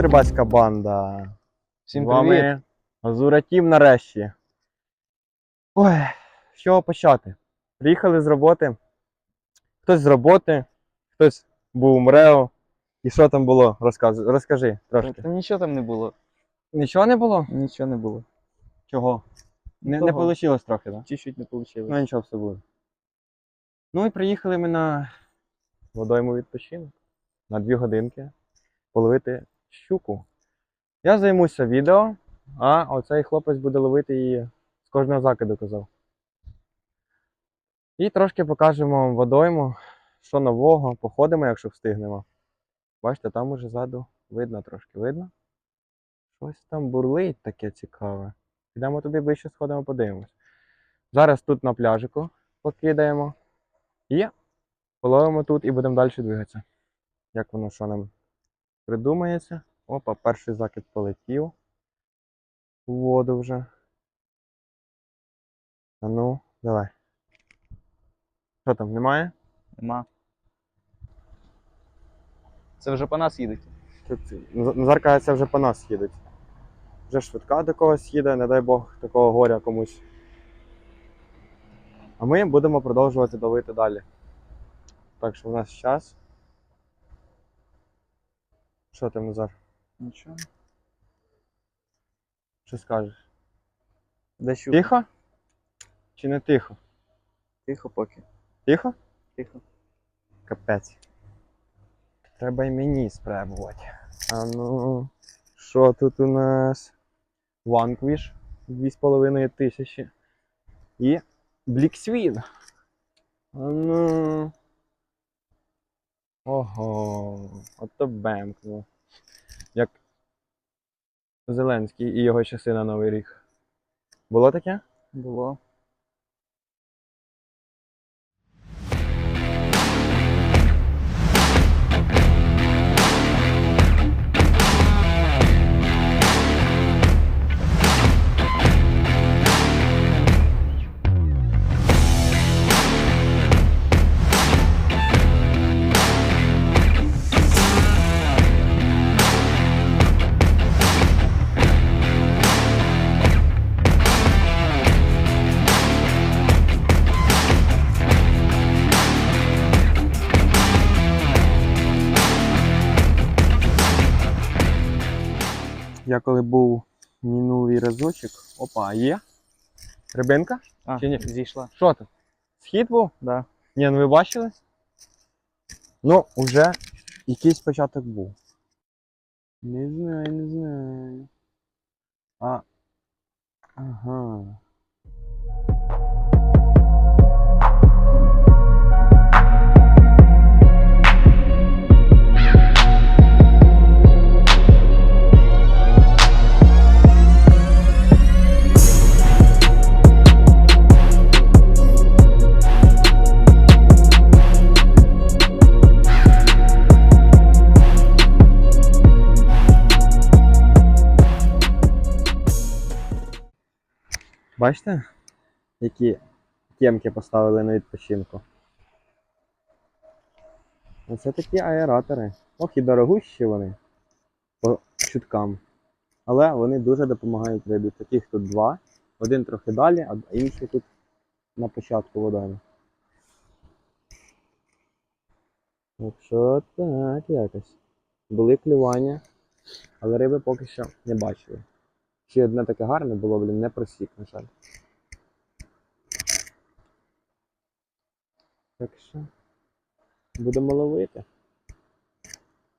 Рибацька банда! Всім привіт. Азура Тім нарешті. Ой, з чого почати? Приїхали з роботи. Хтось з роботи, хтось був у МРЕО. І що там було? Розказ... Розкажи трошки. Та нічого там не було. Нічого не було? Нічого не було. Чого? Не, Того. не вийшло трохи, так? Чуть-чуть не вийшло. Ну нічого, все буде. Ну і приїхали ми на водойму відпочинок на дві годинки половити щуку. Я займуся відео, а оцей хлопець буде ловити її з кожного закиду казав. І трошки покажемо вам водойму, що нового, походимо, якщо встигнемо. Бачите, там уже ззаду видно трошки, видно? Щось там бурлить таке цікаве. Підемо туди ближче сходимо, подивимось. Зараз тут на пляжику покидаємо. І половимо тут і будемо далі двигатися. Як воно що нам придумається. Опа, перший закид полетів. У воду вже. А ну, давай. Що там, немає? Нема. Це вже по нас їдуть. Тут Наз- Назар каже, це вже по нас їдуть. Вже швидка до когось їде, не дай Бог такого горя комусь. А ми будемо продовжувати ловити далі. Так що в нас час. Що там, Назар? Нічого. Що скажеш? Де щука? Тихо? Чи не тихо? Тихо поки. Тихо? Тихо. Капець. Треба й мені спробувати. А ну, що тут у нас? Ванквіш 2,5 тисячі. І Бліксвін. А ну. Ого, ото бемкнуло. Як Зеленський і його часи на Новий рік. Було таке? Було. Разочок. Опа, є? Рибинка? А, Чи ні? зійшла. Що тут? Схід був? Да. Ні, ну ви бачили? Ну, вже якийсь початок був. Не знаю, не знаю. А. Ага. Бачите, які темки поставили на відпочинку? Оце такі аератори. Ох і дорогущі вони по чуткам. Але вони дуже допомагають рибі. Таких тут два. Один трохи далі, а інший тут на початку водойми. Так так якось. Були клювання, але риби поки що не бачили. Ще одне таке гарне було, блін, не просік, на жаль. Так що. Будемо ловити.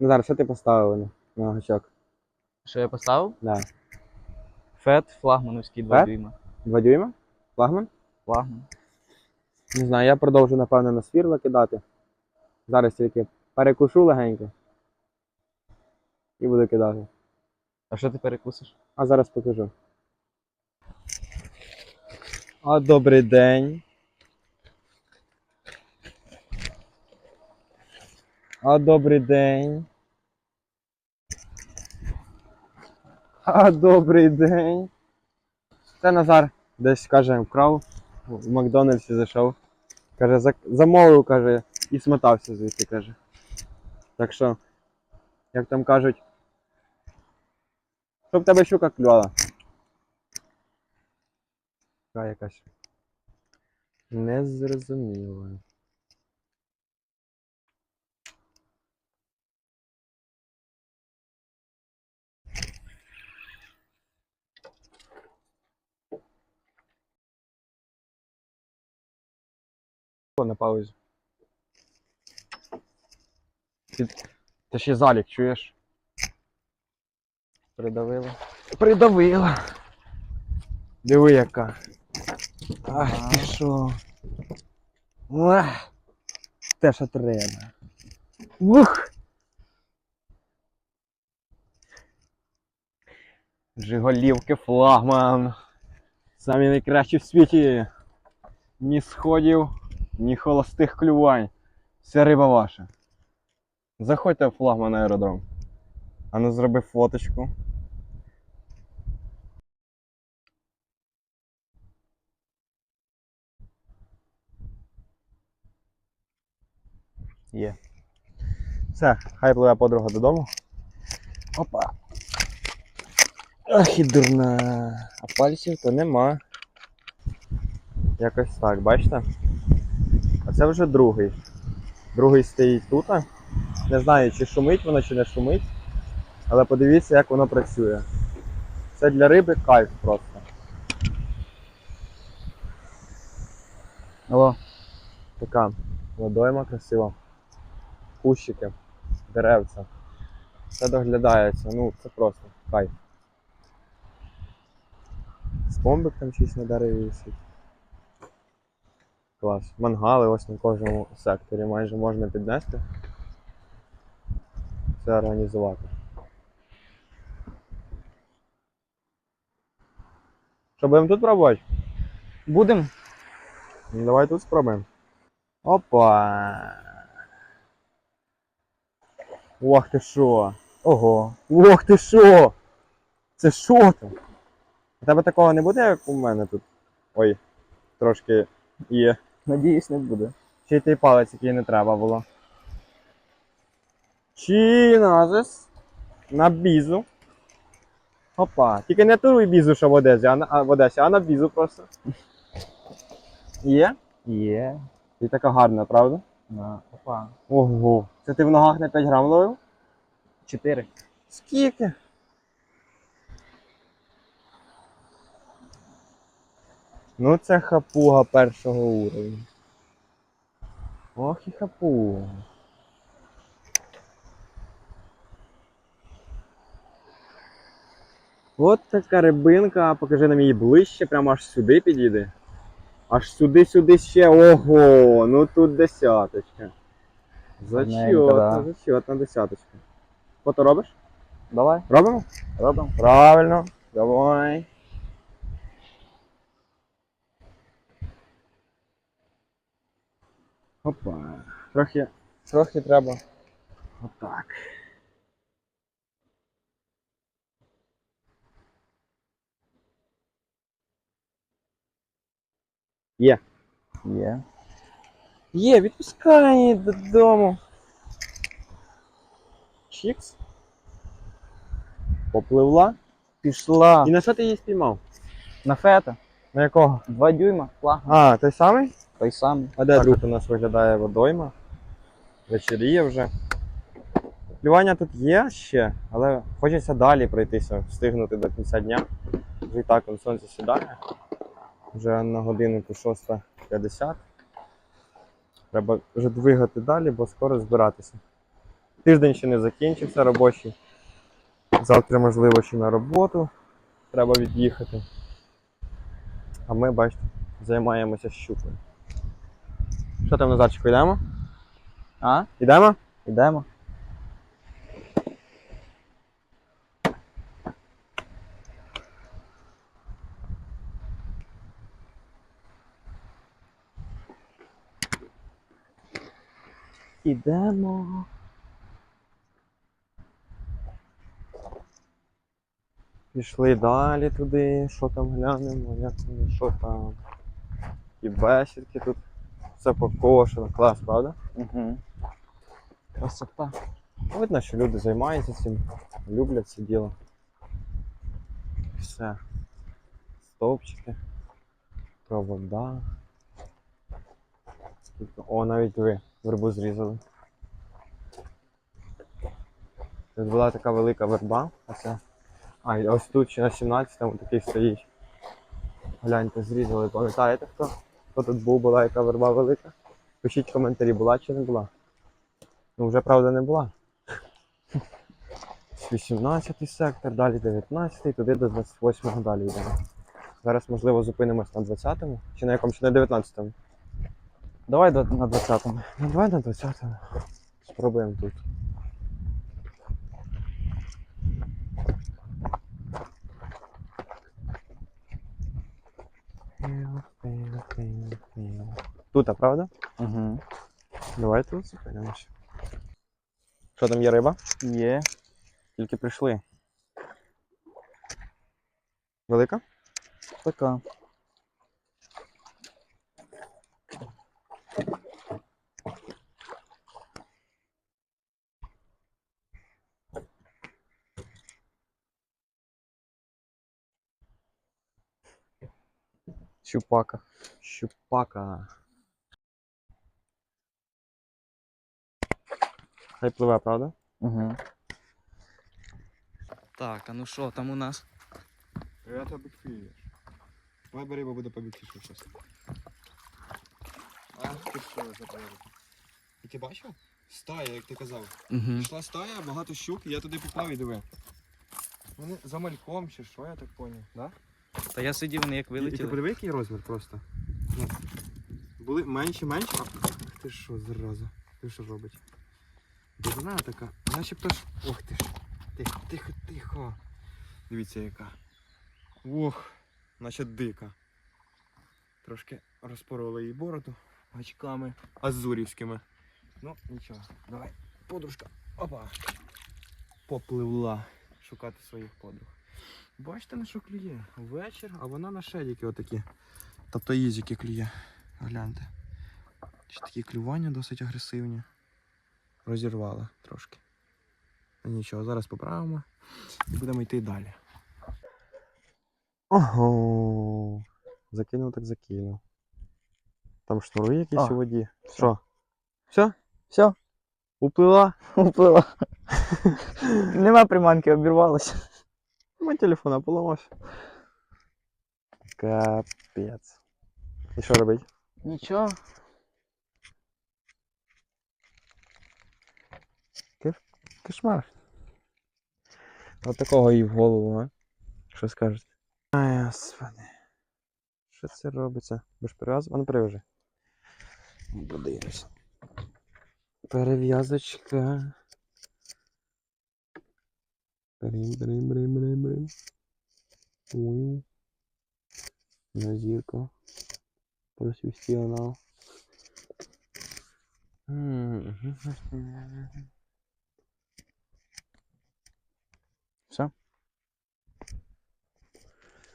Ну зараз, що ти поставив на, на гачок? Що я поставив? Да. Фет флагмановський 2 Фет? дюйма. Два дюйма? Флагман? Флагман. Не знаю, я продовжу, напевно, на свірло кидати. Зараз тільки перекушу легенько. І буду кидати. А що ти перекусиш? А зараз покажу. А добрий день. А добрий день. А добрий день. Це Назар десь каже, вкрав в Макдональдсі зайшов. Каже, замовив, каже, і смотався звідси, каже. Так що, як там кажуть, Щоб в тебе щука клювала. Така якась. Незрозуміла. На паузі. Ти, ти ще залік, чуєш? Придавила. Придавила. Диви яка. Ах, ти що. Те, що треба. Ух. Жиголівки флагман. Самі найкращі в світі. Ні сходів, ні холостих клювань. Вся риба ваша. Заходьте в флагман аеродром. А ну зроби фоточку. Є. Все, хай пливе подруга додому. Опа. Ах і дурна. А пальців то нема. Якось так, бачите? А це вже другий. Другий стоїть тут. Не знаю, чи шумить воно, чи не шумить. Але подивіться, як воно працює. Це для риби кайф просто. Алло. Така водойма красива. Кущики, деревця. Все доглядається. Ну, це просто кайф. Спомбик там щось на дереві висить. Клас. Мангали ось на кожному секторі майже можна піднести. Це організувати. Що будемо тут пробувати? Будем? Ну, давай тут спробуємо. Опа. Ох ти що? Ого. Ох ти що? Це що там? У тебе такого не буде, як у мене тут? Ой, трошки є. Надіюсь, не буде. Ще й той палець, який не треба було. Чиназис. На бізу. Опа. Тільки не ту бізу, що в Одесі, а, на, а в Одесі, а на бізу просто. Є? Є. І така гарна, правда? На. Опа. Ого. Це ти в ногах на 5 грам ловив? Чотири. Скільки? Ну, це хапуга першого уровня. Ох і хапуга. От така рибинка, покажи нам її ближче, прямо аж сюди підійде. Аж сюди-сюди ще. Ого! Ну тут десяточка. Зачетна, да. зачетна десяточка. Фото робиш? Давай. Робимо? Робимо. Правильно. Давай. Опа. Трохи, трохи треба. Отак. Є. Є. Є, відпускай її додому. Чікс. Попливла. Пішла. І на що ти її спіймав? На фета. На якого? Два дюйма. Флаг. А, той самий? Той самий. А де тут у нас виглядає водойма? Вечеріє вже. Плювання тут є ще, але хочеться далі пройтися, встигнути до кінця дня. Вже і так он сонце сідає. Вже на годиннику 6.50. Треба вже двигати далі, бо скоро збиратися. Тиждень ще не закінчився робочий. Завтра, можливо, ще на роботу треба від'їхати. А ми, бачите, займаємося щукою. Що там Назарчику, йдемо? А? Йдемо? Ідемо. Ідемо. Пішли далі туди, що там глянемо, як там, що там. І бесідки тут. Все покошено. Клас, правда? Угу. Красота. Видно, що люди займаються цим, люблять це діло. все. Стовпчики. Провода. Скільки- О, навіть ви вербу зрізали. Тут була така велика верба, а це. А, ось тут ще на 17-му такий стоїть. Гляньте, зрізали. Пам'ятаєте хто? Хто тут був, була яка верба велика? Пишіть коментарі, була чи не була. Ну, вже правда не була. 18 сектор, далі 19, туди до 28-го далі йдемо. Зараз, можливо, зупинимось на 20-му чи на якомусь на 19-му. Давай на 20-му. Ну, давай на 20-му. Спробуємо тут. Тут, а правда? Угу. Давай тут зупинимося. Що там є риба? Є. Тільки прийшли. Велика? Така. Щупака. Щупака. Хай пливе, правда? Угу. Так, а ну що там у нас? Бигфиш. Давай бери, бо буде по бигфішу щось. А, ти що за порядок? І ти бачив? Стая, як ти казав. Угу. Пішла стая, багато щук, і я туди поплав і диви. Вони за мальком чи що, я так поняв, да? Та я сидів, вони як І, і ти вилетіли. подиви, який розмір просто. Ну, були менші, менші, а Ах ти що, зразу. Ти що робить? Дивина така, начебто ж. Ох ти ж. Тихо, тихо, тихо. Дивіться яка. Ох, наче дика. Трошки розпороли її бороду гачками азурівськими. Ну, нічого. Давай, подружка. Опа. Попливла шукати своїх подруг. Бачите, на що клює? Вечір, а вона на шедіки отакі. Тобто їзіки клює. Гляньте. Ще такі клювання досить агресивні. Розірвала трошки. Ну, Нічого, зараз поправимо і будемо йти далі. Ого. Закинув так закинув. Там шнури якісь у воді. все. Що? Все? Все, Уплила? уплила. Нема приманки, обірвалася. Мой телефон поламався. Капець. І що робить? Нічого. Кошмар. От такого і в голову, а? Що скажете? Ай, господи. Що це робиться? Ви ж перев'язав? А ну перев'яжи. Подивимося. Перев'язочка. Брим, брим, брим, брим, брим. Ой. На зірку. Просвістила нам. М, Все.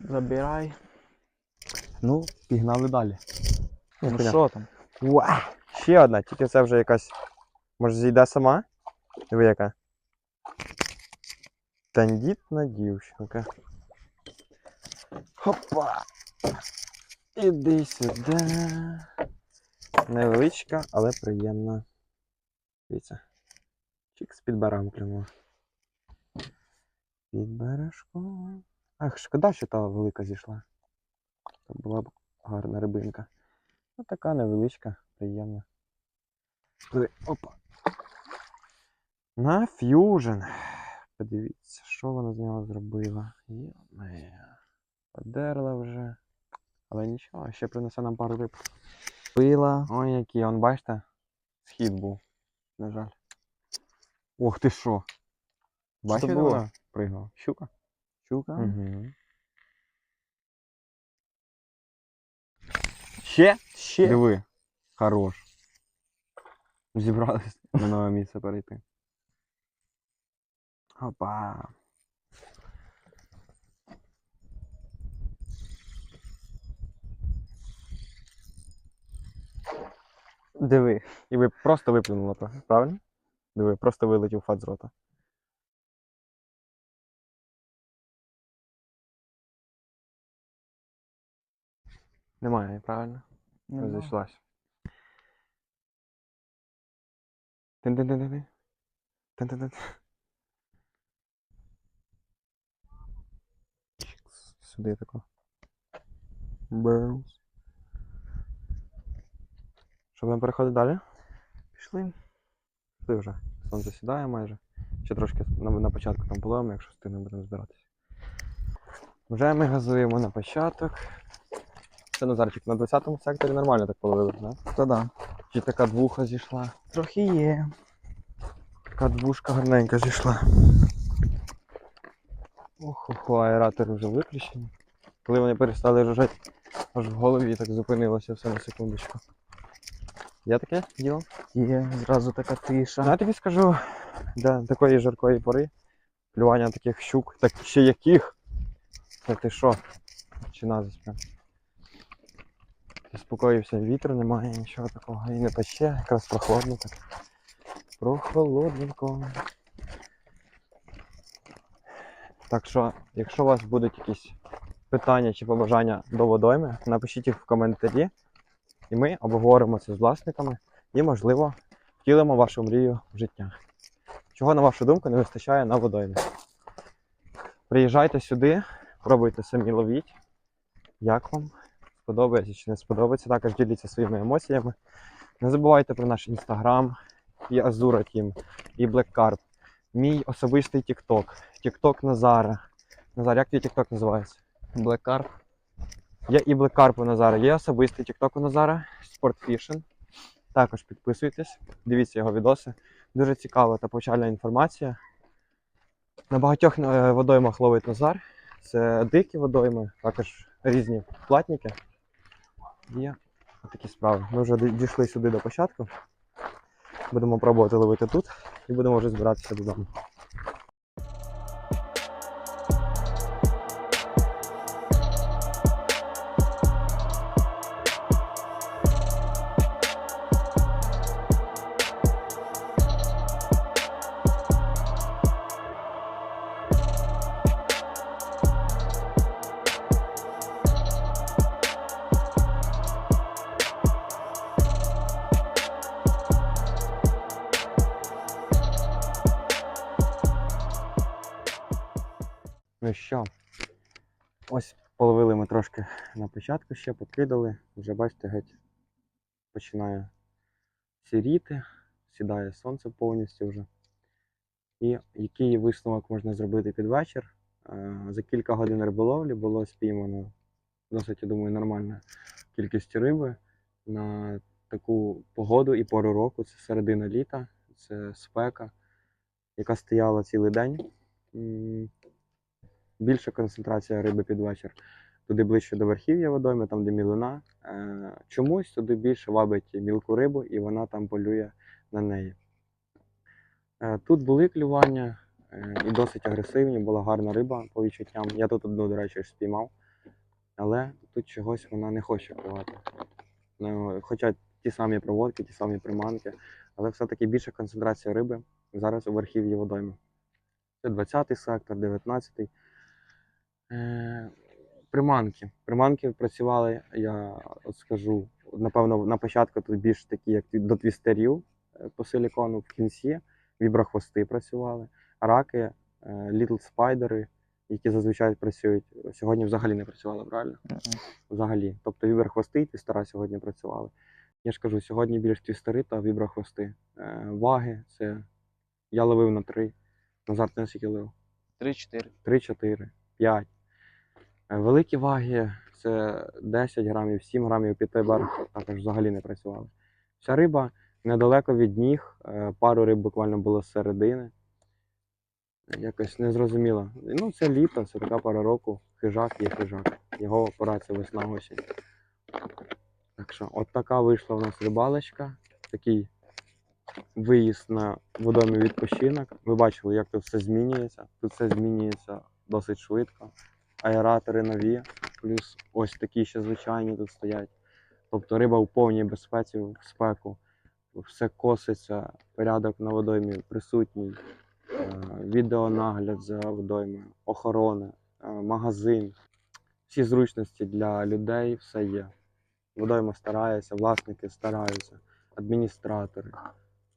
Забирай. Ну, пігнали далі. Ну що там? Уа! Ще одна, тільки це вже якась. Може зійде сама? Диви яка. Тендітна дівчинка. Хопа! Іди сюди. Невеличка, але приємна. Дивіться. Чик з-під барам клюнула. Під бережком. Ах, шкода, що та велика зійшла. Це була б гарна рибинка. Ось така невеличка, приємна. Опа. На ф'южн. Подивіться, що вона з нього зробила. Йоме. Подерла вже. Але нічого, ще принесе нам пару риб. Пила. Ой, який, он, бачите? Схід був. На жаль. Ох ти що? Бачите, вона пригала? Щука. Щука. Угу. Ще? Ще. Диви. Хорош. Зібрались на нове місце перейти. Опа. Диви, і ви просто виплюнуло то, правильно? Диви, просто вилетів фат з рота. Немає, правильно? Не зайшлась. Тин-тин-тин-тин. Тин-тин-тин. Сюди тако. Бернс. Що, будемо переходити далі? Пішли. Ти вже. Сонце сідає майже. Ще трошки на, на початку там половимо, якщо встигнемо будемо збиратися. Вже ми газуємо на початок. Це Назарчик на 20-му секторі нормально так половили, да? Та да. Чи така двуха зійшла? Трохи є. Така двушка гарненька зійшла. Ох, ох, аератори вже виключені. Коли вони перестали жужжати, аж в голові так зупинилося все на секундочку. Я таке діло? Є. Зразу така тиша. Ну, Я тобі скажу, для такої жаркої пори, плювання таких щук, так ще яких. Та ти що? Чи прям. Заспокоївся, вітру немає, нічого такого. І не пече, якраз прохладно так. Прохолодненько. Так що, якщо у вас будуть якісь питання чи побажання до водойми, напишіть їх в коментарі, і ми обговоримо це з власниками і, можливо, втілимо вашу мрію в життя. Чого, на вашу думку, не вистачає на водоймі? Приїжджайте сюди, пробуйте самі ловіть. Як вам? Сподобається чи не сподобається. Також діліться своїми емоціями. Не забувайте про наш інстаграм, і Азура Team, і Black Carp. Мій особистий TikTok. TikTok Назара. Назар, як твій TikTok називається? Блекар. Є і Black Carp у Назара, є особистий TikTok у Назара, Sportfishing. Також підписуйтесь, дивіться його відоси. Дуже цікава та повчальна інформація. На багатьох е, водоймах ловить Назар. Це дикі водойми, також різні платники. Є такі справи. Ми вже дійшли сюди до початку. Будемо пробувати ловити тут і будемо вже збиратися додому. На початку ще, покидали. Вже бачите, геть починає сіріти, сідає сонце повністю вже. І який висновок можна зробити під вечір? Е, За кілька годин риболовлі було спіймано досить, я думаю, нормальна кількість риби на таку погоду і пору року. Це середина літа, це спека, яка стояла цілий день. Більша концентрація риби під вечір. Туди ближче до верхів'я водойми, там де мілина. Е, чомусь туди більше вабить мілку рибу, і вона там полює на неї. Е, тут були клювання е, і досить агресивні, була гарна риба по відчуттям. Я тут одну, до речі, спіймав, але тут чогось вона не хоче клювати. Ну, хоча ті самі проводки, ті самі приманки, але все-таки більша концентрація риби зараз у верхів'ї водойми. Це 20-й сектор, 19-й. Е, приманки. Приманки працювали, я от скажу, напевно, на початку тут більш такі, як до твістерів е, по силікону, в кінці віброхвости працювали, раки, е, літл спайдери, які зазвичай працюють. Сьогодні взагалі не працювали, правильно? Взагалі. Тобто віброхвости і твістера сьогодні працювали. Я ж кажу, сьогодні більш твістери та віброхвости. Е, ваги це я ловив на три. Назад не скільки ловив. 3-4. 3-4, 5. Е, Великі ваги це 10 грамів, 7 грамів п'ятибер також взагалі не працювали. Вся риба недалеко від ніг, е, пару риб буквально було з середини. Якось незрозуміло. Ну, це літо, це така пора року. Хижак є хижак. Його пора це весна осінь. Так що, от така вийшла у нас рибалочка. Такий виїзд на водомий відпочинок. Ви бачили, як тут все змінюється. Тут все змінюється досить швидко. Аератори нові, плюс ось такі ще звичайні тут стоять. Тобто риба в повній безпеці, в спеку. Все коситься, порядок на водоймі присутній, е, відеонагляд за водоймою, охорона, е, магазин. Всі зручності для людей все є. Водойма старається, власники стараються, адміністратори,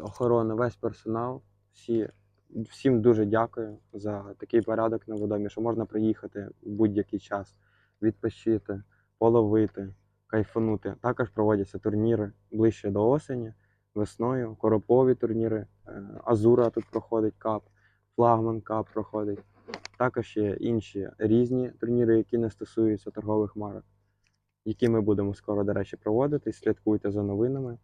охорона, весь персонал. Всі, всім дуже дякую за такий порядок на водоймі, що можна приїхати в будь-який час, відпочити, половити, кайфанути. Також проводяться турніри ближче до осені, весною, коропові турніри, е, Азура тут проходить кап, флагман кап проходить. Також є інші різні турніри, які не стосуються торгових марок, які ми будемо скоро, до речі, проводити. Слідкуйте за новинами.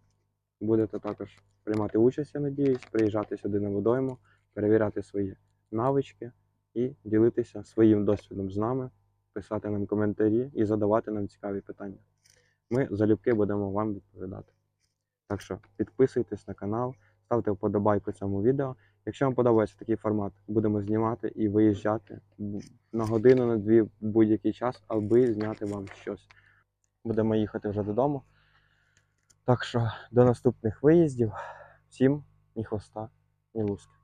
Будете також приймати участь, я надіюсь, приїжджати сюди на водойму, перевіряти свої навички і ділитися своїм досвідом з нами, писати нам коментарі і задавати нам цікаві питання. Ми залюбки будемо вам відповідати. Так що підписуйтесь на канал, ставте вподобайку цьому відео. Якщо вам подобається такий формат, будемо знімати і виїжджати на годину, на дві будь-який час, аби зняти вам щось. Будемо їхати вже додому. Так що до наступних виїздів. Всім ні хвоста, ні луски.